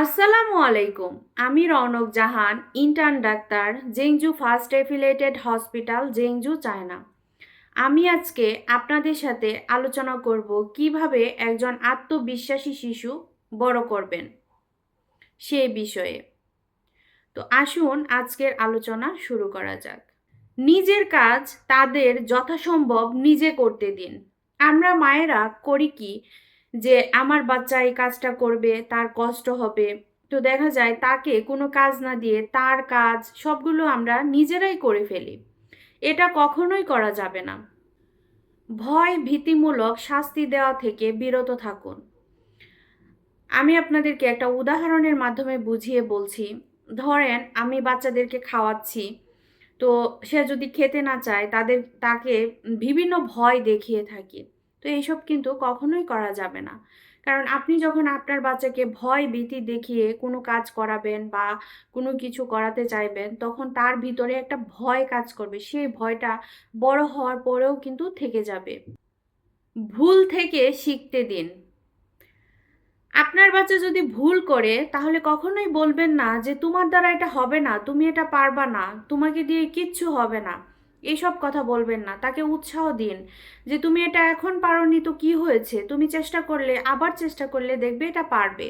আসসালামু আলাইকুম। আমি Rounak Jahan intern doctor, Zhengzhou first affiliated hospital Zhengzhou, China. আমি আজকে আপনাদের সাথে আলোচনা করব কীভাবে একজন আত্মবিশ্বাসী শিশু বড় করবেন সে বিষয়ে। তো আসুন আজকের আলোচনা শুরু করা যাক। নিজের কাজ তাদের যথাসম্ভব নিজে করতে দিন। আমরা মায়েরা করি কি? যে আমার বাচ্চা এই কাজটা করবে, তার কষ্ট হবে। তো দেখা যায় তাকে কোনো কাজ না দিয়ে তার কাজ সবগুলো আমরা নিজেরাই করে ফেলি। এটা কখনোই করা যাবে না। ভয় ভীতিমূলক শাস্তি দেওয়া থেকে বিরত থাকুন। আমি আপনাদেরকে একটা উদাহরণের মাধ্যমে বুঝিয়ে বলছি। ধরেন আমি বাচ্চাদেরকে খাওয়াচ্ছি, তো সে যদি খেতে না চায় তাদের, তাকে বিভিন্ন ভয় দেখিয়ে থাকি। তো এইসব কিন্তু কখনোই করা যাবে না। কারণ আপনি যখন আপনার বাচ্চাকে ভয়, ভীতি দেখিয়ে কোনো কাজ করাবেন বা কোনো কিছু করাতে চাইবেন, তখন তার ভিতরে একটা ভয় কাজ করবে। সেই ভয়টা বড় হওয়ার পরেও কিন্তু থেকে যাবে। ভুল থেকে শিখতে দিন। আপনার বাচ্চা যদি ভুল করে, তাহলে কখনোই বলবেন না যে, তোমার দ্বারা এটা হবে না, তুমি এটা পারবা না, তোমাকে দিয়ে কিচ্ছু হবে না। এইসব কথা বলবেন না, তাকে উৎসাহ দিন যে তুমি এটা এখন পারোনি তো কি হয়েছে? তুমি চেষ্টা করলে, আবার চেষ্টা করলে দেখবে এটা পারবে।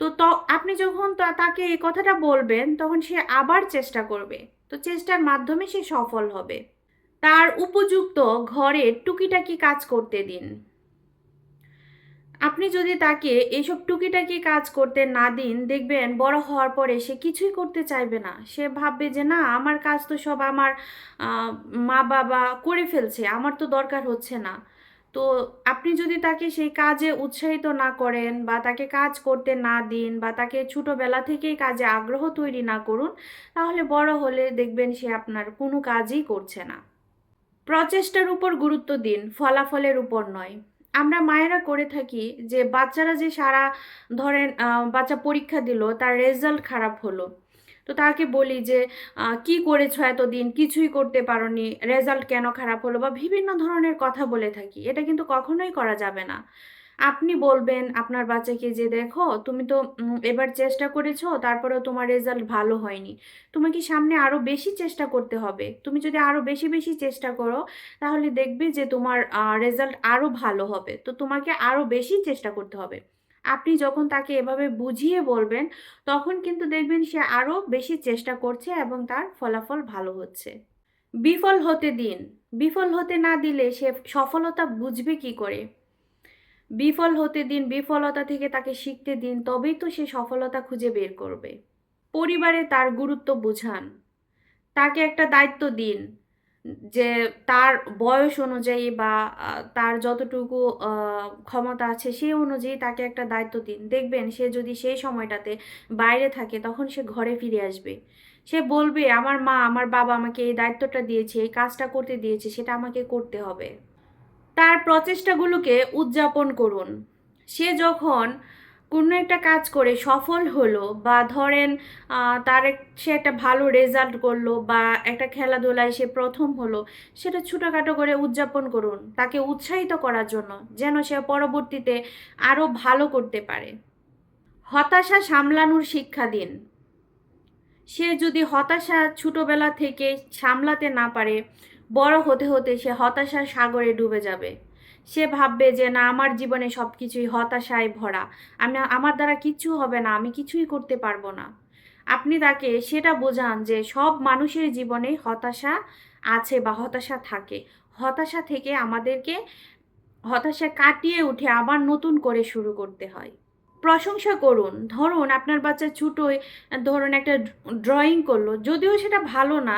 তো আপনি যখন তাকে এই কথাটা বলবেন, তখন সে আবার চেষ্টা করবে। তো চেষ্টার মাধ্যমে সে সফল হবে। তার উপযুক্ত ঘরে টুকিটাকি কাজ করতে দিন। আপনি যদি তাকে এইসব টুকিটাকি কাজ করতে না দিন, দেখবেন বড় হওয়ার পরে সে কিছুই করতে চাইবে না। সে ভাববে যে, না, আমার কাজ তো সব আমার মা বাবা করে ফেলছে, আমার তো দরকার হচ্ছে না। তো আপনি যদি তাকে সেই কাজে উৎসাহিত না করেন বা তাকে কাজ করতে না দিন বা তাকে ছোটোবেলা থেকেই কাজে আগ্রহ তৈরি না করুন, তাহলে বড় হলে দেখবেন সে আপনার কোনো কাজই করছে না। প্রচেষ্টার উপর গুরুত্ব দিন, ফলাফলের উপর নয়। আমরা মায়েরা করে থাকি যে বাচ্চারা যে সারা ধরেন বাচ্চা পরীক্ষা দিল, তার রেজাল্ট খারাপ হলো। তো তাকে বলি যে কি করেছ এতদিন? কিছুই করতে পারোনি। রেজাল্ট কেন খারাপ হলো? বা বিভিন্ন ধরনের কথা বলে থাকি। এটা কিন্তু কখনোই করা যাবে না। আপনি বলবেন আপনার বাচ্চাকে যে, দেখো, তুমি তো এবার চেষ্টা করেছ, তারপরেও তোমার রেজাল্ট ভালো হয়নি। তোমাকে সামনে আরও বেশি চেষ্টা করতে হবে? তুমি যদি আরও বেশি বেশি চেষ্টা করো, তাহলে দেখবে যে, তোমার রেজাল্ট আরও ভালো হবে। তো তোমাকে আরও বেশি চেষ্টা করতে হবে। আপনি যখন তাকে এভাবে বুঝিয়ে বলবেন, তখন কিন্তু দেখবেন সে আরও বেশি চেষ্টা করছে এবং তার ফলাফল ভালো হচ্ছে। বিফল হতে দিন। বিফল হতে না দিলে সে সফলতা বুঝবে কি করে? বিফল হতে দিন, বিফলতা থেকে তাকে শিখতে দিন, তবেই তো সে সফলতা খুঁজে বের করবে। পরিবারে তার গুরুত্ব বুঝান। তাকে একটা দায়িত্ব দিন যে তার বয়স অনুযায়ী বা তার যতটুকু ক্ষমতা আছে সেই অনুযায়ী তাকে একটা দায়িত্ব দিন। দেখবেন সে যদি সেই সময়টাতে বাইরে থাকে তখন সে ঘরে ফিরে আসবে। সে বলবে, আমার মা, আমার বাবা আমাকে এই দায়িত্বটা দিয়েছে, এই কাজটা করতে দিয়েছে, সেটা আমাকে করতে হবে। তার প্রচেষ্টাগুলোকে উদযাপন করুন। সে যখন কোনো একটা কাজ করে, সফল হলো বা ধরেন তার সে একটা ভালো রেজাল্ট করল বা একটা খেলাধুলায় সে প্রথম হলো, সেটা ছোটোখাটো করে উদযাপন করুন। তাকে উৎসাহিত করার জন্য যেন সে পরবর্তীতে আরও ভালো করতে পারে। হতাশা সামলানোর শিক্ষা দিন। সে যদি হতাশা ছোটোবেলা থেকে সামলাতে না পারে বড় হতে হতে সে হতাশার সাগরে ডুবে যাবে। সে ভাববে যে, না, আমার জীবনে সব কিছুই হতাশায় ভরা। আমি, আমার দ্বারা কিচ্ছু হবে না, আমি কিছুই করতে পারব না। আপনি তাকে সেটা বোঝান যে, সব মানুষের জীবনে হতাশা আছে বা হতাশা থাকে। হতাশা থেকে আমাদেরকে, হতাশা কাটিয়ে উঠে আবার নতুন করে শুরু করতে হয়। প্রশংসা করুন। ধরুন আপনার বাচ্চা ছোটোই, ধরুন একটা ড্রয়িং করল, যদিও সেটা ভালো না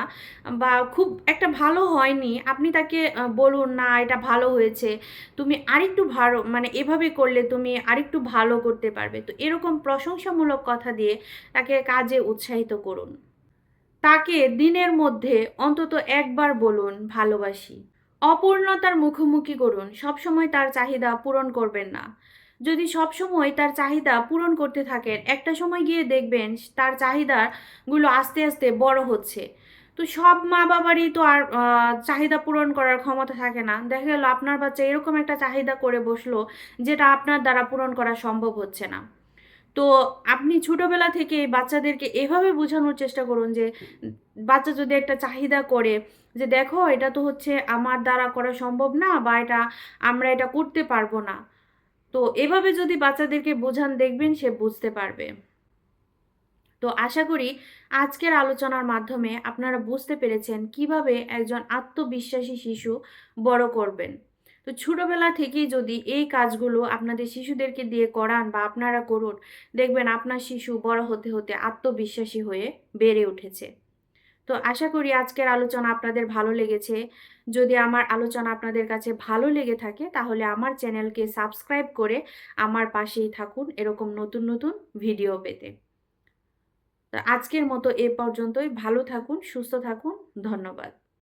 বা খুব একটা ভালো হয়নি, আপনি তাকে বলুন, না, এটা ভালো হয়েছে। তুমি আরেকটু ভালো মানে এভাবে করলে তুমি আরেকটু ভালো করতে পারবে। তো এরকম প্রশংসামূলক কথা দিয়ে তাকে কাজে উৎসাহিত করুন। তাকে দিনের মধ্যে অন্তত একবার বলুন, ভালোবাসি। অপূর্ণতার মুখোমুখি করুন। সবসময় তার চাহিদা পূরণ করবেন না। যদি সবসময় তার চাহিদা পূরণ করতে থাকেন, একটা সময় গিয়ে দেখবেন তার চাহিদাগুলো আস্তে আস্তে বড় হচ্ছে। তো সব মা বাবারই তো আর চাহিদা পূরণ করার ক্ষমতা থাকে না। দেখা গেল আপনার বাচ্চা এরকম একটা চাহিদা করে বসল, যেটা আপনার দ্বারা পূরণ করা সম্ভব হচ্ছে না। তো আপনি ছোটোবেলা থেকে বাচ্চাদেরকে এভাবে বোঝানোর চেষ্টা করুন যে, বাচ্চা যদি একটা চাহিদা করে যে, দেখো, এটা তো হচ্ছে আমার দ্বারা করা সম্ভব না বা এটা আমরা এটা করতে পারব না। তো এভাবে যদি বাচ্চাদেরকে বোঝান, দেখবেন সে বুঝতে পারবে। তো আশা করি আজকের আলোচনার মাধ্যমে আপনারা বুঝতে পেরেছেন কীভাবে একজন আত্মবিশ্বাসী শিশু বড় করবেন। তো ছোটবেলা থেকেই যদি এই কাজগুলো আপনাদের শিশুদেরকে দিয়ে করান বা আপনারা করুন, দেখবেন আপনার শিশু বড় হতে হতে আত্মবিশ্বাসী হয়ে বেড়ে উঠেছে। তো আশা করি আজকের আলোচনা আপনাদের ভালো লেগেছে। যদি আমার আলোচনা আপনাদের কাছে ভালো লেগে থাকে, তাহলে আমার চ্যানেলকে সাবস্ক্রাইব করে আমার পাশেই থাকুন এরকম নতুন নতুন ভিডিও পেতে। তো আজকের মতো এ পর্যন্তই। ভালো থাকুন, সুস্থ থাকুন। ধন্যবাদ।